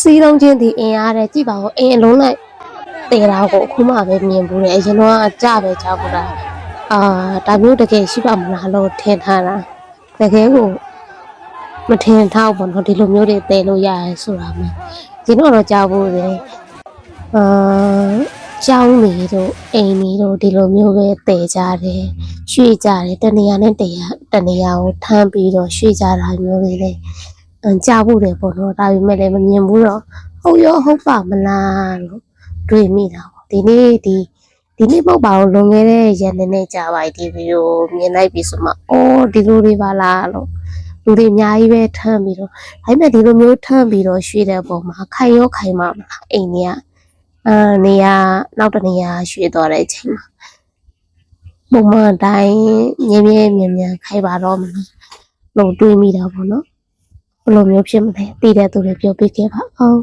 စီးလုံးချင်းဒီအင်အားတဲ့ကြည့်ပါဦးအင်အလုံးလိုက်တေတာကိုအခုမှပဲမြင်ဘူးတယ်အရင်တော့အကြပဲကြားဘူးလားအာဒါမျိုးတကယ်ရှိပါမလားလို့ထင်ထားတာတကယ်ကိုမထင်ထားဘူးပေါ့နော်ဒီလိုမျိုးတွေတဲလို့ရရဲဆိုတာမှဒီတော့တော့ကြားဘူးလေအာကျောင်းနေတို့အိမ်နေတို့ဒီလိုမျိုးပဲတဲကြတယ်ရွှေ့ကြတယ်တနေရာနဲ့တနေရာတနေရာကိုထမ်းပြီးတော့ရွှေ့ကြတာမျိုးတွေလေအန် ကြဖို့တယ်ပေါ့နော်ဒါပေမဲ့လည်းမမြင်ဘူးတော့ဟုတ်ရောဟုတ်ပါမလားလို့တွေးမိတာပေါ့ဒီနေ့ဒီဒီနေ့မဟုတ်ပါဘူးလွန်ခဲ့တဲ့ရက်နေ့နဲ့ကြာပါပြီဒီဗီဒီယိုမြင်လိုက်ပြီဆိုမှအော်ဒီလိုတွေပါလားလို့လူတွေအများကြီးပဲထမ်းပြီးတော့ဒါပေမဲ့ဒီလိုမျိုးထမ်းပြီးတော့ရွှေ့တဲ့ပုံမှာခိုင်ရောခိုင်မှာမလားအိမ်ကြီးကအာနေရာနောက်တစ်နေရာရွှေ့သွားတဲ့အချိန်မှာပုံမှန်အတိုင်းမြင်းမြဲမြင်းမြန်းခိုင်ပါတော့မလားလို့တွေးမိတာပေါ့နော် ဘယ်လိုမျိုးဖြစ်မလဲတည်တဲ့သူတွေပြောပြခဲ့ပါအောင်